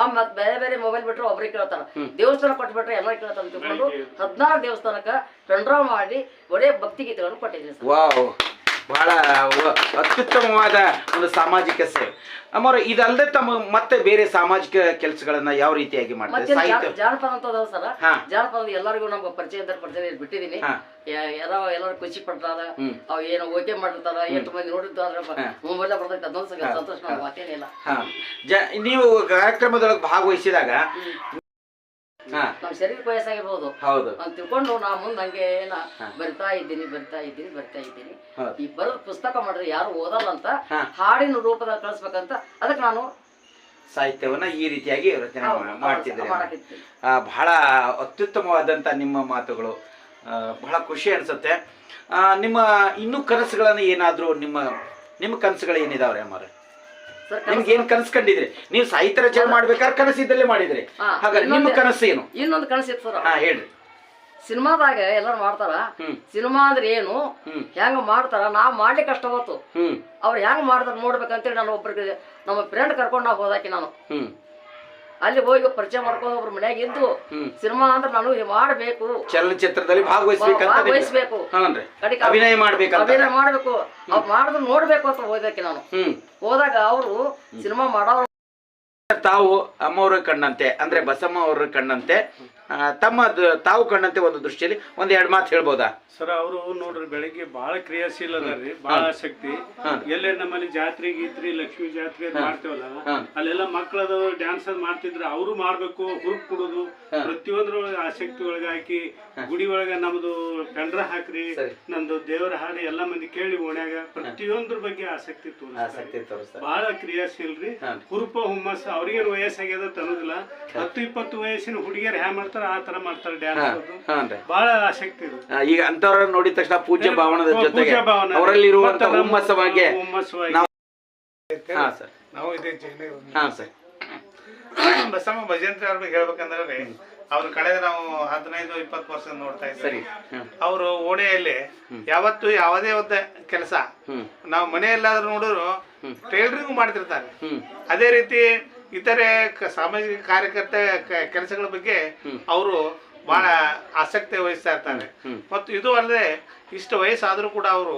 ಆ ಮತ್ ಬೇರೆ ಬೇರೆ ಮೊಬೈಲ್ ಬಿಟ್ರೆ ಒಬ್ರಿಗೆ ಕೇಳ್ತಾರ. ದೇವಸ್ಥಾನ ಕೊಟ್ಬಿಟ್ರೆ ಎಲ್ಲ ಕೇಳ್ತಾರ ಅಂತ ತಿಳ್ಕೊಂಡು ಹದಿನಾರು ದೇವಸ್ಥಾನಕ್ಕೆ ಪೆಂಡ್ರಾ ಮಾಡಿ ಒಳ್ಳೆ ಭಕ್ತಿ ಗೀತೆಗಳನ್ನು ಕೊಟ್ಟಿದ್ದೀನಿ ಸರ್. ಬಹಳ ಅತ್ಯುತ್ತಮವಾದ ಒಂದು ಸಾಮಾಜಿಕ ಸೇವೆ. ಅಮ್ಮವ್ರ ಇದಲ್ಲದೆ ತಮ್ಮ ಮತ್ತೆ ಬೇರೆ ಸಾಮಾಜಿಕ ಕೆಲಸಗಳನ್ನ ಯಾವ ರೀತಿಯಾಗಿ ಮಾಡ್ತಾರೆ? ಸಾಹಿತ್ಯ ಜಾನಪದ ಅಂತ ಅದಾವ ಸರ್. ಜಾನಪದ ಎಲ್ಲರಿಗೂ ನಮ್ಗೆ ಪರಿಚಯ ಇದ್ದಾರೆ ಪರಿಚಯ ಬಿಟ್ಟಿದ್ದೀನಿ. ಯ- ಯಾರೋ ಎಲ್ಲರೂ ಖುಷಿ ಪಡ್ತಾರ ಅವ್ ಏನೋ ಓಕೆ ಮಾಡಿರ್ತಾರ ಎಷ್ಟು ಮಂದಿ ನೋಡಿರ್ತಾರ ಮೊಬೈಲ್ ಬರ್ತೈತೆ ಅದೊಂದು ಸಂತೋಷ ನೀವು ಕಾರ್ಯಕ್ರಮದೊಳಗೆ ಭಾಗವಹಿಸಿದಾಗ ನಮ್ಮ ಶರೀರ ವಯಸ್ಸಾಗಿರ್ಬೋದು ಹೌದು. ಅಂತ ತಿಳ್ಕೊಂಡು ನಾ ಮುಂದೆ ಹಂಗೆ ಏನ ಬರ್ತಾ ಇದ್ದೀನಿ ಬರ್ತಾ ಇದ್ದೀನಿ ಬರ್ತಾ ಇದ್ದೀನಿ. ಈ ಬರೋದ್ ಪುಸ್ತಕ ಮಾಡಿದ್ರೆ ಯಾರು ಓದಲ್ಲ ಅಂತ ಹಾಡಿನ ರೂಪದಲ್ಲಿ ಕಳಿಸ್ಬೇಕಂತ ಅದಕ್ಕೆ ನಾನು ಸಾಹಿತ್ಯವನ್ನ ಈ ರೀತಿಯಾಗಿ ರಚನೆ ಮಾಡ್ತಿದ್ದೀರಿ. ಬಹಳ ಅತ್ಯುತ್ತಮವಾದಂಥ ನಿಮ್ಮ ಮಾತುಗಳು. ಬಹಳ ಖುಷಿ ಅನ್ಸುತ್ತೆ. ನಿಮ್ಮ ಇನ್ನೂ ಕನಸುಗಳನ್ನು ಏನಾದರೂ ನಿಮ್ಮ ನಿಮ್ಮ ಕನಸುಗಳು ಏನಿದಾವ್ರೆ ಅಮ್ಮವ್ರೆ? ಸರ್ ನಿಮ್ಗೆ ಏನ್ ಕನಸು ಕಂಡಿದ್ರಿ ನೀವು ಸಾಹಿತ್ಯ ರಚನೆ ಮಾಡ್ಬೇಕಾದ್ರೆ ಕನಸಿದ್ದಲ್ಲೇ ಮಾಡಿದ್ರಿ. ಹಾಗಾದ್ರೆ ನಿಮ್ಮ ಇನ್ನೊಂದು- ಕನಸು ಏನು? ಇನ್ನೊಂದು ಕನಸಿತ್ತು ಸರ್. ಹಾ ಹೇಳ್ರಿ. ಸಿನಿಮಾದಾಗ ಎಲ್ಲರೂ ಮಾಡ್ತಾರ. ಸಿನಿಮಾ ಅಂದ್ರೆ ಏನು? ಹೆಂಗ ಮಾಡ್ತಾರ? ನಾವ್ ಮಾಡ್ಲಿಕ್ಕೆ ಕಷ್ಟ ಹೊತ್ತು. ಅವ್ರು ಹೆಂಗ್ ಮಾಡ್ತಾರ ನೋಡ್ಬೇಕಂತೇಳಿ ನಾನು ಒಬ್ರಿಗೆ ನಮ್ಮ ಫ್ರೆಂಡ್ ಕರ್ಕೊಂಡು ನಾವ್ ಹೋದಾಕಿ ನಾನು. ಅಲ್ಲಿ ಹೋಗಿ ಪರಿಚಯ ಮಾಡ್ಕೊಂಡು ಒಬ್ರು ಮನ್ಯಾಗ ಇದ್ದು. ಸಿನಿಮಾ ಅಂದ್ರೆ ನಾನು ಮಾಡಬೇಕು. ಚಲನಚಿತ್ರದಲ್ಲಿ ಭಾಗವಹಿಸಬೇಕು. ಅಭಿನಯ ಮಾಡ್ಬೇಕು ಅಭಿನಯ ಮಾಡ್ಬೇಕು. ಅವ್ರು ಮಾಡಿದ್ರು ನೋಡ್ಬೇಕು ಅಂತ ಹೋದಕ್ಕೆ ನಾನು. ಹ್ಮ್. ಹೋದಾಗ ಅವರು ಸಿನಿಮಾ ಮಾಡೋ ತಾವು ಅಮ್ಮವ್ರ ಕಣ್ಣಂತೆ ಅಂದ್ರೆ ಬಸಮ್ಮ ಅವ್ರ ಕಣ್ಣಂತೆ ತಮ್ಮ ತಾವು ಕಂಡಂತೆ ಒಂದು ದೃಷ್ಟಿಯಲ್ಲಿ ಒಂದ್ ಎರಡ್ ಮಾತು ಹೇಳ್ಬೋದಾ? ಸರ್ ಅವರು ನೋಡ್ರಿ ಬೆಳಿಗ್ಗೆ ಬಹಳ ಕ್ರಿಯಾಶೀಲ ಅದಾರ್ರಿ ಬಹಳ ಆಸಕ್ತಿ. ಎಲ್ಲೇ ನಮ್ಮಲ್ಲಿ ಜಾತ್ರೆ ಗೀತ್ರಿ ಲಕ್ಷ್ಮೀ ಜಾತ್ರೆ ಮಾಡ್ತೇವಲ್ಲ ಅಲ್ಲೆಲ್ಲ ಮಕ್ಕಳದು ಡ್ಯಾನ್ಸ್ ಅದ್ ಮಾಡ್ತಿದ್ರ ಅವರು ಮಾಡ್ಬೇಕು ಹುರುಪ್ ಕೊಡೋದು ಪ್ರತಿಯೊಂದ್ರೊಳಗೆ ಆಸಕ್ತಿ ಒಳಗೆ ಹಾಕಿ ಗುಡಿ ಒಳಗ ನಮ್ದು ಪೆಂಡ್ರ ಹಾಕ್ರಿ ನಂದು ದೇವರ ಹಾಡಿ ಎಲ್ಲಾ ಮಂದಿ ಕೇಳಿ ಓಣ್ಯಾಗ ಪ್ರತಿಯೊಂದ್ರ ಬಗ್ಗೆ ಆಸಕ್ತಿ ತೋರಿಸ್ತಾರೆ. ಬಹಳ ಕ್ರಿಯಾಶೀಲ್ರಿ. ಹುರುಪ ಹುಮ್ಮಸ್ ಅವ್ರಿಗೇನು ವಯಸ್ಸಾಗ್ಯದ ತನ್ನದಿಲ್ಲ ಹತ್ತು ಇಪ್ಪತ್ತು ವಯಸ್ಸಿನ ಹುಡುಗಿಯರು ಹ್ಯಾ ಮಾಡ್ತಾರ? ಆ ತರ ಮಾಡ್ತಾರೆ ಡ್ಯಾನ್ಸ್ ಬಹಳ ಆಸಕ್ತಿ ಇದೆ. ಈಗ ಅಂತವ್ರ ನೋಡಿದ ತಕ್ಷಣ ಪೂಜ್ಯ ಭಾವನದ ಜೊತೆಗೆ ಅವರಲ್ಲಿ ಇರುವಂತ ಹುಮ್ಮಸ್ಸ ಬಗ್ಗೆ. ನಾವು ಇದೇ ಜೈನ ಹಾ ಸರ್. ಬಸಮ್ಮ ಭಜಂತ್ರಿ ಅವ್ರ ಬಗ್ಗೆ ಹೇಳ್ಬೇಕಂದ್ರೆ ಅವ್ರು ಕಳೆದ ನಾವು ಹದಿನೈದು ಇಪ್ಪತ್ತು ವರ್ಷ ನೋಡ್ತಾ ಸರಿ. ಇದ್ದೀವಿ. ಅವರು ಓಣೆಯಲ್ಲಿ ಯಾವತ್ತು ಯಾವುದೇ ಒಂದು ಕೆಲಸ. ನಾವು ಮನೆಯಲ್ಲಾದ್ರೂ ನೋಡಿದ್ರು ಟೈಲರಿಂಗ್ ಮಾಡ್ತಿರ್ತಾರೆ. ಅದೇ ರೀತಿ ಇತರೆ ಕ- ಸಾಮಾಜಿಕ ಕಾರ್ಯಕರ್ತ ಕ- ಕೆಲಸಗಳ ಬಗ್ಗೆ ಅವರು ಬಹಳ ಆಸಕ್ತಿ ವಹಿಸ್ತಾ ಇರ್ತಾರೆ. ಮತ್ತು ಇದು ಅಲ್ಲದೆ ಇಷ್ಟು ವಯಸ್ಸಾದ್ರೂ ಕೂಡ ಅವರು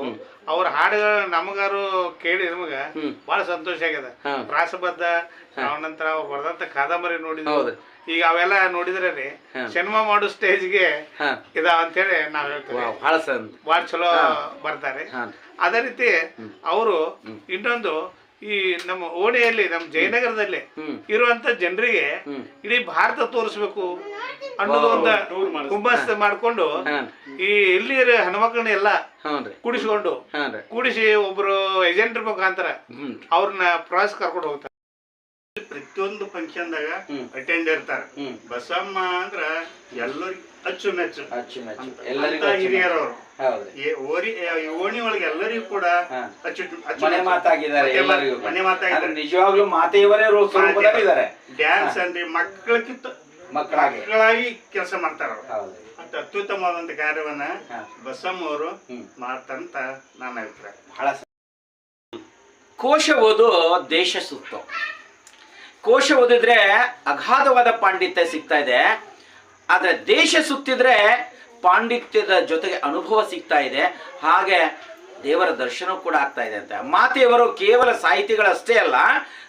ಅವ್ರ ಹಾಡುಗಳು ನಮಗಾರು ಕೇಳಿ ನಮಗ ಬಹಳ ಸಂತೋಷ ಆಗ್ಯದ ಪ್ರಾಸಬದ್ಧ ನಂತರ ಅವ್ರು ಬರೆದಂತ ಕಾದಂಬರಿ ನೋಡಿದ್ವಿ ಈಗ ಅವೆಲ್ಲ ನೋಡಿದ್ರೆ ರೀ ಸಿನಿಮಾ ಮಾಡೋ ಸ್ಟೇಜ್ಗೆ ಹಾ. ಇದಾವ ಅಂತೇಳಿ ನಾವ್ ಹೇಳ್ತೀವಿ. ವಾವ್, ಬಹಳ ಸಂತ ಚಲೋ ಬರ್ತಾರೆ. ಅದೇ ರೀತಿ ಅವರು ಇನ್ನೊಂದು ಈ ನಮ್ಮ ಓಣಿಯಲ್ಲಿ ನಮ್ಮ ಜಯನಗರದಲ್ಲಿ ಇರುವಂತ ಜನರಿಗೆ ಇಡೀ ಭಾರತ ತೋರಿಸ್ಬೇಕು ಅನ್ನೋದು ಒಂದು ಹುಮ್ಮಸ್ ಮಾಡ್ಕೊಂಡು ಈ ಇಲ್ಲಿ ಹೆಣ್ಮಕ್ಳನ್ನ ಎಲ್ಲ ಕೂಡಿಸಿಕೊಂಡು ಕೂಡಿಸಿ ಒಬ್ರು ಏಜೆಂಟ್ ಮುಖಾಂತರ ಅವ್ರನ್ನ ಪ್ರವಾಸ ಕರ್ಕೊಂಡು ಹೋಗ್ತಾರೆ. ಪ್ರತಿಯೊಂದು ಫಂಕ್ಷನ್ದಾಗ ಅಟೆಂಡ್ ಇರ್ತಾರ. ಬಸಮ್ಮ ಅಂದ್ರ ಎಲ್ಲರಿಗೂ ಅಚ್ಚುಮೆಚ್ಚು ಅಚ್ಚುಮೆಚ್ಚು ಹಿರಿಯರವರು. ಓರಿ ಓಣಿ ಒಳಗೆ ಎಲ್ಲರಿಗೂ ಕೂಡ. ಅಚ್ಚು. ಮನೆ ಮಾತಾಗಿದ್ದಾರೆ ಮನೆ ಮಾತಾಗಿದ್ದಾರೆ. ನಿಜವಾಗ್ಲೂ ಮಾತೆ ಇವರೇ ಇದ್ದಾರೆ. ಡ್ಯಾನ್ಸ್ ಅಂದ್ರೆ ಮಕ್ಕಳಕ್ಕಿಂತ ಮಕ್ಕಳಾಗಿ. ಕೆಲಸ ಮಾಡ್ತಾರ ಅತ್ಯುತ್ತಮವಾದಂತ ಕಾರ್ಯವನ್ನ. ಬಸಮ್ಮ ಅವರು ಮಾಡ್ತಾರಂತ ನನ್ನ ಅಭಿಪ್ರಾಯ. ಬಹಳ ಕೋಶ ಓದು ದೇಶ ಸುತ್ತು. ಕೋಶ ಓದಿದ್ರೆ ಅಗಾಧವಾದ ಪಾಂಡಿತ್ಯ ಸಿಗ್ತಾ ಇದೆ. ಆದರೆ ದೇಶ ಸುತ್ತಿದ್ರೆ ಪಾಂಡಿತ್ಯದ ಜೊತೆಗೆ ಅನುಭವ ಸಿಗ್ತಾ ಇದೆ. ಹಾಗೆ ದೇವರ ದರ್ಶನ ಕೂಡ ಆಗ್ತಾ ಇದೆ ಅಂತ. ಮಾತೆಯವರು ಕೇವಲ ಸಾಹಿತಿಗಳಷ್ಟೇ ಅಲ್ಲ,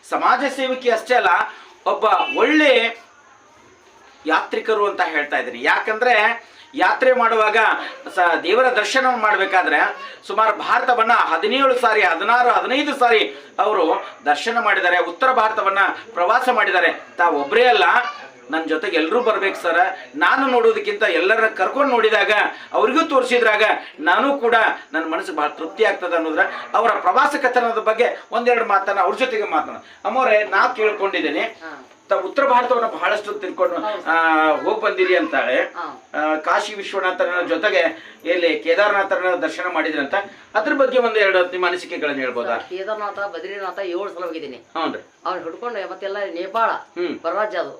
ಸಮಾಜ ಸೇವಕಿ ಅಷ್ಟೇ ಅಲ್ಲ, ಒಬ್ಬ ಒಳ್ಳೆ ಯಾತ್ರಿಕರು ಅಂತ ಹೇಳ್ತಾ ಇದ್ದೀನಿ. ಯಾಕಂದ್ರೆ ಯಾತ್ರೆ ಮಾಡುವಾಗ ಸ ದೇವರ ದರ್ಶನ ಮಾಡಬೇಕಾದ್ರೆ ಸುಮಾರು ಭಾರತವನ್ನ ಹದಿನೇಳು ಸಾರಿ, ಹದಿನಾರು, ಹದಿನೈದು ಸಾರಿ ಅವರು ದರ್ಶನ ಮಾಡಿದ್ದಾರೆ, ಉತ್ತರ ಭಾರತವನ್ನ ಪ್ರವಾಸ ಮಾಡಿದ್ದಾರೆ. ತಾವು ಒಬ್ಬರೇ ಅಲ್ಲ ನನ್ನ ಜೊತೆಗೆ ಎಲ್ಲರೂ ಬರ್ಬೇಕು ಸರ್ ನಾನು ನೋಡೋದಕ್ಕಿಂತ ಎಲ್ಲರ ಕರ್ಕೊಂಡು ನೋಡಿದಾಗ ಅವರಿಗೂ ತೋರಿಸಿದ್ರಾಗ ನಾನು ಕೂಡ ನನ್ನ ಮನಸ್ಸು ಬಹಳ ತೃಪ್ತಿ ಆಗ್ತದೆ ಅನ್ನೋದ್ರ ಅವರ ಪ್ರವಾಸ ಕಥನದ ಬಗ್ಗೆ ಒಂದೆರಡು ಮಾತನ್ನ ಅವ್ರ ಜೊತೆಗೆ ಮಾತನಾಡ ಅಮ್ಮವ್ರೆ ನಾ ಕೇಳ್ಕೊಂಡಿದ್ದೀನಿ. ತಾವು ಉತ್ತರ ಭಾರತವನ್ನು ಬಹಳಷ್ಟು ತಿಳ್ಕೊಂಡು ಹೋಗಿ ಬಂದಿರಿ ಅಂತಾಳೆ ಕಾಶಿ ವಿಶ್ವನಾಥನ ಜೊತೆಗೆ ಎಲ್ಲಿ ಕೇದಾರನಾಥನ ದರ್ಶನ ಮಾಡಿದ್ರಿ ಅಂತ ಅದ್ರ ಬಗ್ಗೆ ಒಂದ್ ಎರಡು ನಿಮ್ಮ ಅನಿಸಿಕೆಗಳನ್ನ ಹೇಳ್ಬೋದಾ? ಕೇದಾರನಾಥ ಬದ್ರಿನಾಥ ಏಳು ಸಲ ಹೋಗಿದ್ದೀನಿ. ಅವ್ನ ಹುಡ್ಕೊಂಡು ಹಿಡ್ಕೊಂಡು ಮತ್ತೆಲ್ಲ ನೇಪಾಳ ಹ್ಮ್. ಪರರಾಜ್ಯ ಅದು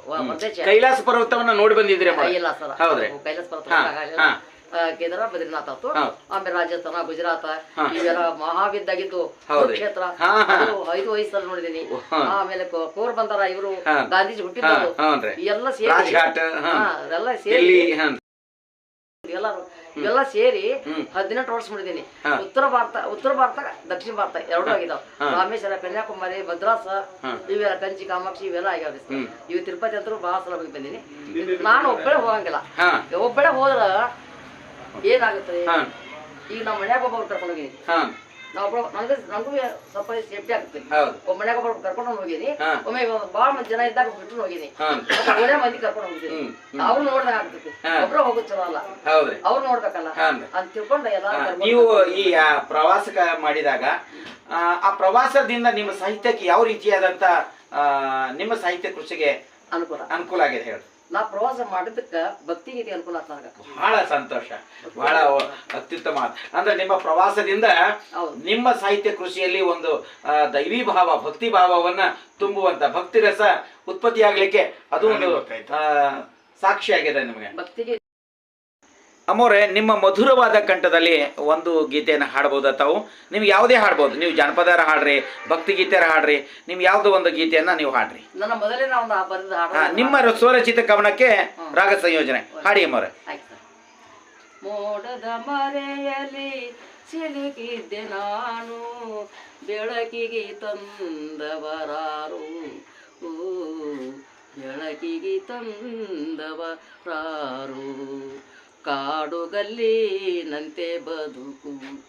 ಕೈಲಾಸ ಪರ್ವತವನ್ನ ನೋಡಿ ಬಂದಿದ್ರಿ ಅಮ್ಮ. ಇಲ್ಲ ಸರ್. ಹೌದ್ರಿ. ಕೈಲಾಸ ಪರ್ವತ ಕೇದಾರ ಬದ್ರಿನಾಥ್ ಆತು ಆಮೇಲೆ ರಾಜಸ್ಥಾನ ಗುಜರಾತ್. ಇವೆಲ್ಲ ಮಹಾವಿದ್ದಾಗಿದ್ದು. ಕ್ಷೇತ್ರ. ಐದು ವಯಸ್ಸಲ್ಲಿ ನೋಡಿದೀನಿ. ಆಮೇಲೆ ಕೋರ್ ಬಂದಾರ ಇವರು ಗಾಂಧೀಜಿ ಹುಟ್ಟಿದ್ರು ಹುಟ್ಟಿದ್ದು ಎಲ್ಲ ಸೇರಿ ಎಲ್ಲ ಸೇರಿ ಎಲ್ಲಿ ಎಲ್ಲ ಇವೆಲ್ಲ ಸೇರಿ. ಹದಿನೆಂಟು ವರ್ಷ ಮಾಡಿದೀನಿ ಉತ್ತರ ಭಾರತ ಉತ್ತರ ಭಾರತ ದಕ್ಷಿಣ ಭಾರತ ಎರಡೂ ಆಗಿದಾವ. ರಾಮೇಶ್ವರ ಕನ್ಯಾಕುಮಾರಿ ಮದ್ರಾಸ. ಇವೆಲ್ಲ ಕಂಚಿ ಕಾಮಾಕ್ಷಿ ಇವೆಲ್ಲ ಆಗ್ಯಾವ ಇವ್ ತಿರುಪತಿ ಅಂತೂ ಬಹಳ ಸಲ ಹೋಗಿ ಬಂದೀನಿ. ನಾನು ಒಬ್ಬಳೇ ಹೋಗಂಗಿಲ್ಲ. ಒಬ್ಬಳೆ ಹೋದ್ರ ಏನಾಗುತ್ತೆ ಈಗ ನಮ್ಮ ಮನ್ಯಾಗ ಒಬ್ಬ ಕರ್ಕೊಂಡು ಹೋಗಿನಿ ಹಾ. ನಾ ಒಬ್ಬ ನನಗೆ ನನಗೂ ಸ್ವಲ್ಪ ಸೇಫ್ಟಿ ಆಗುತ್ತೆ. ಒಬ್ಬ ಮನ್ಯಾಗ ಒಬ್ಬ ಕರ್ಕೊಂಡು ಹೋಗಿನಿ ಒಮ್ಮೆ ಭಾಳ ಮಂದಿ ಜನ ಇದ್ದಾಗ ಬಿಟ್ಟು ಹೋಗಿನಿ ಒಳ್ಳೆ ಮಂದಿ ಕರ್ಕೊಂಡು ಹೋಗಿದ್ದೀನಿ. ಅವ್ರು ನೋಡ್ದಂಗ ಆಗ್ತೈತಿ ಒಬ್ರು ಹೋಗೋದು ಚಲೋ ಅಲ್ಲ. ಅವ್ರು ನೋಡ್ಬೇಕಲ್ಲ. ಅಂತ ತಿಳ್ಕೊಂಡ ಎಲ್ಲ ನೀವು ಈ ಆ, ಪ್ರವಾಸ ಮಾಡಿದಾಗ ಆ, ಪ್ರವಾಸದಿಂದ ನಿಮ್ಮ ಸಾಹಿತ್ಯಕ್ಕೆ ಯಾವ ರೀತಿಯಾದಂತ ನಿಮ್ಮ ಸಾಹಿತ್ಯ ಕೃಷಿಗೆ ಅನುಕೂಲ. ಅನುಕೂಲ ಆಗಿದೆ ಹೇಳಿ ನಾ ಪ್ರವಾಸ ಮಾಡಿದಕ್ಕ ಭಕ್ತಿ ಗೀತೆ ಅನುಕೂಲ ಆತ ನನಗ. ಬಹಳ ಸಂತೋಷ ಬಹಳ ಅತ್ಯುತ್ತಮ ಅಂದ್ರೆ ನಿಮ್ಮ ಪ್ರವಾಸದಿಂದ. ನಿಮ್ಮ ಸಾಹಿತ್ಯ ಕೃಷಿಯಲ್ಲಿ ಒಂದು ಆ, ದೈವಿ ಭಾವ ಭಕ್ತಿ ಭಾವವನ್ನ ತುಂಬುವಂತ ಭಕ್ತಿ ರಸ ಉತ್ಪತ್ತಿ ಆಗ್ಲಿಕ್ಕೆ ಅದು ಒಂದು ಸಾಕ್ಷಿ ಆಗಿದೆ ನಿಮಗೆ. ಭಕ್ತಿಗೆ ಅಮ್ಮೋರೆ ನಿಮ್ಮ ಮಧುರವಾದ ಕಂಠದಲ್ಲಿ ಒಂದು ಗೀತೆಯನ್ನು ಹಾಡ್ಬೋದಾ ತಾವು? ನಿಮ್ಗೆ ಯಾವುದೇ ಹಾಡ್ಬೋದು. ನೀವು ಜಾನಪದರ ಹಾಡ್ರಿ ಭಕ್ತಿ ಗೀತೆಯರ ಹಾಡ್ರಿ ನಿಮ್ಗೆ ಯಾವುದೋ ಒಂದು ಗೀತೆಯನ್ನು ನೀವು ಹಾಡ್ರಿ. ನಿಮ್ಮ ಸ್ವರಚಿತ ಕವನಕ್ಕೆ ರಾಗ ಸಂಯೋಜನೆ. ಹಾಡಿ ಅಮ್ಮವ್ರೆ. ಮೋಡದ ಮರೆಯಲಿ ಸಿಲುಕಿದ್ದೆ ನಾನು ಬೆಳಕಿಗೆ ತಂದವರಾರು. ಓ, ಬೆಳಕಿಗೆ ತಂದವರಾರು. ಕಾಡುಗಲ್ಲಿನಂತೆ ಬದುಕು,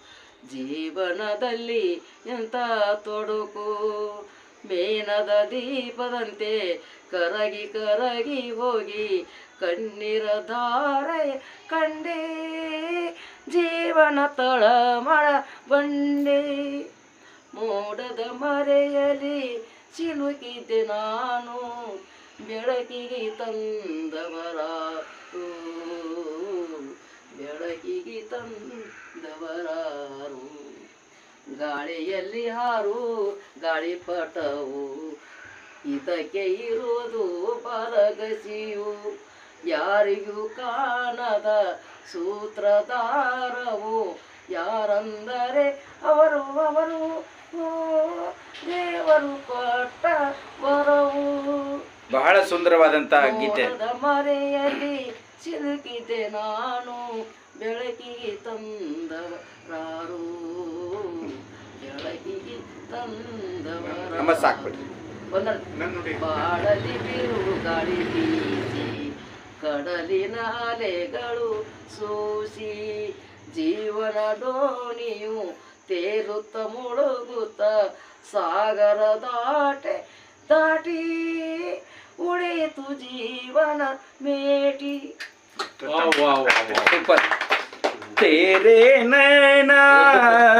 ಜೀವನದಲ್ಲಿ ಎಂತ ತೊಡಕು? ಮೇನದ ದೀಪದಂತೆ ಕರಗಿ ಕರಗಿ ಹೋಗಿ ಕಣ್ಣೀರ ಧಾರೆ ಕಂಡೆ ಜೀವನ ತಳಮಳ ಬಂಡೆ. ಮೋಡದ ಮರೆಯಲಿ ಸಿಲುಕಿದ್ದೆ ನಾನು, ಬೆಳಕಿಗೆ ತಂದವರಾರು ಬೆಳಕಿಗೆ ತಂದವರಾರು. ಗಾಳಿಯಲ್ಲಿ ಹಾರು ಗಾಳಿಪಟವು ಇದಕ್ಕೆ ಇರುವುದು ಪರಗಸಿಯು. ಯಾರಿಗೂ ಕಾಣದ ಸೂತ್ರಧಾರವು ಯಾರಂದರೆ ಅವರು ಅವರು ದೇವರು ಕೊಟ್ಟ ವರವು. ಬಹಳ ಸುಂದರವಾದಂತ ಗೀತೆ. ಮರೆಯಲ್ಲಿ ಸಿಲುಕಿದೆ ನಾನು. ಬೆಳಕಿಗೆ ತಂದವರಾರು. ಬೆಳಕಿಗೆ ತಂದವರ ಬಾಡಲಿ ಸಾಕ್ಬಿಡ್ರಿ. ಬಾಳಲಿ ಬಿರು ಗಾಳಿ ಬೀಸಿ ಕಡಲಿನ ಅಲೆಗಳು ಸೂಸಿ ಜೀವನ ದೋಣಿಯು ತೇರುತ್ತ ಮುಳುಗುತ್ತ ಸಾಗರ ದಾಟೆ ದಾಟಿ ಉಳಿತು ಜೀವನ ಮೇಟಿ. ಸೂಪರ್. तेरे नैना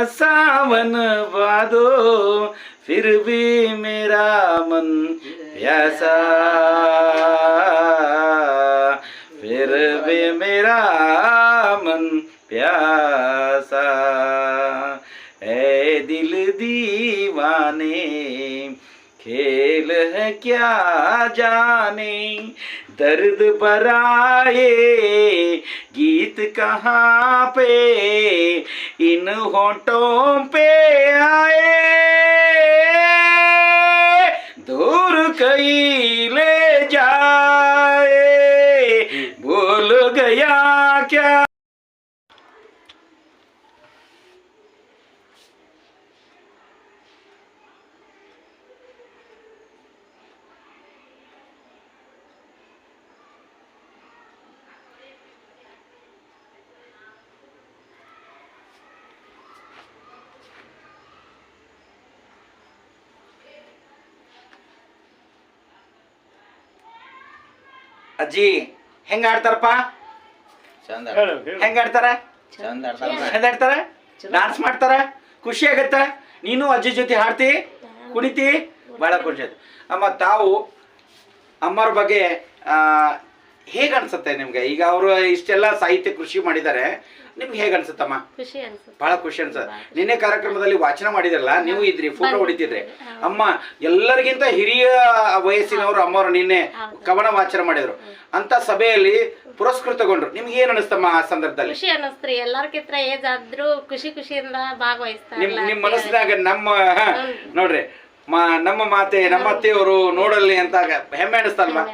सावन वादो, फिर भी मेरा मन प्यासा। फिर भी मेरा मन प्यासा। ऐ दिल दीवाने, खेल है क्या जाने, दर्द बराए कहाँ पे इन होठों पे आए दूर कहीं ಅಜ್ಜಿ ಹೆಂಗ ಆಡ್ತಾರಪ್ಪ? ಚಂದ ಹೆಂಗ ಆಡ್ತಾರ? ಚಂದ ಆಡ್ತಾರ. ಡಾನ್ಸ್ ಮಾಡ್ತಾರ? ಖುಷಿ ಆಗತ್ತ? ನೀನು ಅಜ್ಜಿ ಜೊತೆ ಹಾಡ್ತಿ? ಕುಣಿತಿ? ಬಹಳ ಖುಷಿ ಆಯ್ತು. ಅಮ್ಮ ತಾವು ಅಮ್ಮರ ಬಗ್ಗೆ ಆ, ಹೇಗೆ ಅನ್ಸುತ್ತೆ ನಿಮ್ಗೆ? ಈಗ ಅವರು ಇಷ್ಟೆಲ್ಲ ಸಾಹಿತ್ಯ ಕೃಷಿ ಮಾಡಿದ್ದಾರೆ ನಿಮ್ಗೆ ಹೇಗ ಅನ್ಸುತ್ತಮ್ಮ? ಖುಷಿ ಅನ್ಸುತ್ತೆ. ಬಹಳ ಖುಷಿ ಅನ್ಸುತ್ತೆ. ನಿನ್ನೆ ಕಾರ್ಯಕ್ರಮದಲ್ಲಿ ವಾಚನ ಮಾಡಿದ್ರಲ್ಲ ನೀವು ಇದ್ರಿ ಫೋಟೋ ಹೊಡಿತಿದ್ರಿ. ಅಮ್ಮ ಎಲ್ಲರಿಗಿಂತ ಹಿರಿಯ ವಯಸ್ಸಿನವರು ಅಮ್ಮವರು ನಿನ್ನೆ ಕವನ ವಾಚನ ಮಾಡಿದ್ರು. ಅಂತ ಸಭೆಯಲ್ಲಿ ಪುರಸ್ಕೃತಗೊಂಡ್ರು. ನಿಮ್ಗೆ ಏನ್ ಅನಿಸ್ತಮ್ಮ ಆ ಸಂದರ್ಭದಲ್ಲಿ? ಖುಷಿ ಅನಿಸ್ತ್ರಿ ಎಲ್ಲರಿಗಿಂತ ಏಜ್ ಆದ್ರೂ ಖುಷಿ ಖುಷಿಯಿಂದ ಭಾಗವಹಿಸ್ತಾರೆ ನಿಮ್ ನಿಮ್ ಮನಸ್ಸಿನಾಗ ನಮ್ಮ ಹ, ನೋಡ್ರಿ ಮಾ ನಮ್ಮ ಮಾತೆ ನಮ್ಮ ಅತ್ತೆಯವರು ನೋಡಲಿ ಅಂತ ಹೆಮ್ಮೆ ಅನಿಸ್ತಲ್ವಾ?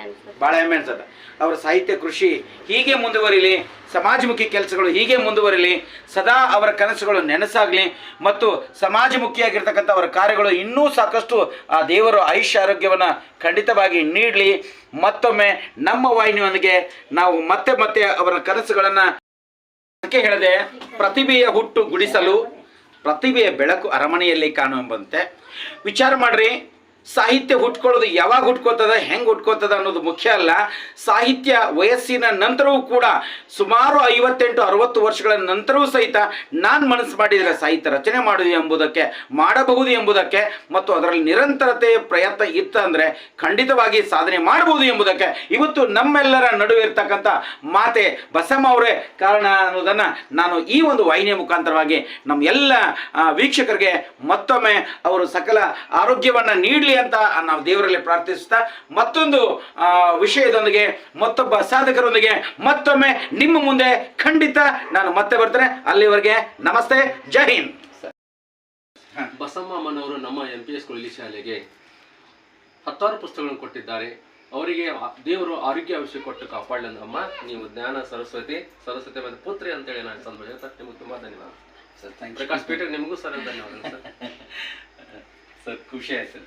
ಬಹಳ ಹೆಮ್ಮೆ ಅನ್ಸತ್ತ. ಅವರ ಸಾಹಿತ್ಯ ಕೃಷಿ ಹೀಗೆ ಮುಂದುವರಿಲಿ ಸಮಾಜಮುಖಿ ಕೆಲಸಗಳು ಹೀಗೆ ಮುಂದುವರಿಲಿ ಸದಾ ಅವರ ಕನಸುಗಳು ನೆನಸಾಗಲಿ ಮತ್ತು ಸಮಾಜಮುಖಿಯಾಗಿರ್ತಕ್ಕಂಥ ಅವರ ಕಾರ್ಯಗಳು ಇನ್ನೂ ಸಾಕಷ್ಟು ಆ ದೇವರು ಆಯುಷ್ಯ ಆರೋಗ್ಯವನ್ನು ಖಂಡಿತವಾಗಿ ನೀಡಲಿ. ಮತ್ತೊಮ್ಮೆ ನಮ್ಮ ವಾಹಿನಿಯೊಂದಿಗೆ ನಾವು ಮತ್ತೆ ಮತ್ತೆ ಅವರ ಕನಸುಗಳನ್ನು ಅದಕ್ಕೆ ಹೇಳದೆ ಪ್ರತಿಭೆಯ ಹುಟ್ಟು ಗುಡಿಸಲು ಪ್ರತಿಭೆಯ ಬೆಳಕು ಅರಮನೆಯಲ್ಲಿ ಕಾಣುವಂಬಂತೆ ವಿಚಾರ ಮಾಡ್ರಿ. ಸಾಹಿತ್ಯ ಹುಟ್ಕೊಳ್ಳೋದು ಯಾವಾಗ ಹುಟ್ಕೋತದ, ಹೆಂಗೆ ಹುಟ್ಕೋತದ ಅನ್ನೋದು ಮುಖ್ಯ ಅಲ್ಲ. ಸಾಹಿತ್ಯ ವಯಸ್ಸಿನ ನಂತರವೂ ಕೂಡ ಸುಮಾರು ಐವತ್ತೆಂಟು ಅರವತ್ತು ವರ್ಷಗಳ ನಂತರವೂ ಸಹಿತ ನಾನು ಮನಸ್ಸು ಮಾಡಿದರೆ ಸಾಹಿತ್ಯ ರಚನೆ ಮಾಡುವುದು ಎಂಬುದಕ್ಕೆ, ಮಾಡಬಹುದು ಎಂಬುದಕ್ಕೆ ಮತ್ತು ಅದರಲ್ಲಿ ನಿರಂತರತೆ ಪ್ರಯತ್ನ ಇತ್ತು ಅಂದರೆ ಖಂಡಿತವಾಗಿ ಸಾಧನೆ ಮಾಡಬಹುದು ಎಂಬುದಕ್ಕೆ ಇವತ್ತು ನಮ್ಮೆಲ್ಲರ ನಡುವೆ ಇರ್ತಕ್ಕಂಥ ಮಾತೆ ಬಸಮ್ಮ ಅವರೇ ಕಾರಣ ಅನ್ನೋದನ್ನು ನಾನು ಈ ಒಂದು ವಾಹಿನಿಯ ಮುಖಾಂತರವಾಗಿ ನಮ್ಮ ಎಲ್ಲ ವೀಕ್ಷಕರಿಗೆ ಮತ್ತೊಮ್ಮೆ ಅವರು ಸಕಲ ಆರೋಗ್ಯವನ್ನು ನೀಡಲಿ ಅಂತ ನಾವು ದೇವರಲ್ಲಿ ಪ್ರಾರ್ಥಿಸುತ್ತಾ ಮತ್ತೊಂದು ವಿಷಯದೊಂದಿಗೆ ಮತ್ತೊಬ್ಬ ಸಾಧಕರೊಂದಿಗೆ ಮತ್ತೊಮ್ಮೆ ನಿಮ್ಮ ಮುಂದೆ ಖಂಡಿತ ನಾನು ಮತ್ತೆ ಬರ್ತೇನೆ. ಅಲ್ಲಿವರೆಗೆ ನಮಸ್ತೆ. ಜೈ ಹಿಂದ್. ಬಸಮ್ಮ ಅಮ್ಮನವರು ನಮ್ಮ ಎಂ ಪಿ ಎಸ್ ಕೊಲ್ಲಿ ಶಾಲೆಗೆ ಹತ್ತಾರು ಪುಸ್ತಕಗಳನ್ನು ಕೊಟ್ಟಿದ್ದಾರೆ. ಅವರಿಗೆ ದೇವರು ಆರೋಗ್ಯ ವಿಷಯ ಕೊಟ್ಟು ಕಾಪಾಡಲಿ ಅಮ್ಮ ನೀವು ಜ್ಞಾನ ಸರಸ್ವತಿ ಸರಸ್ವತಿ ಮತ್ತು ಪುತ್ರಿ ಅಂತೇಳಿ ನಾನು ಸಂತೋಷ ಸರ್ ನಿಮಗೆ ತುಂಬ ಧನ್ಯವಾದ. ಸರ್ ಥ್ಯಾಂಕ್ ಪ್ರಕಾಶ್ ಪೇಟೆ ನಿಮಗೂ ಸರ್ ಧನ್ಯವಾದ ಸರ್ ಸರ್ ಖುಷಿ ಆಯ್ತು.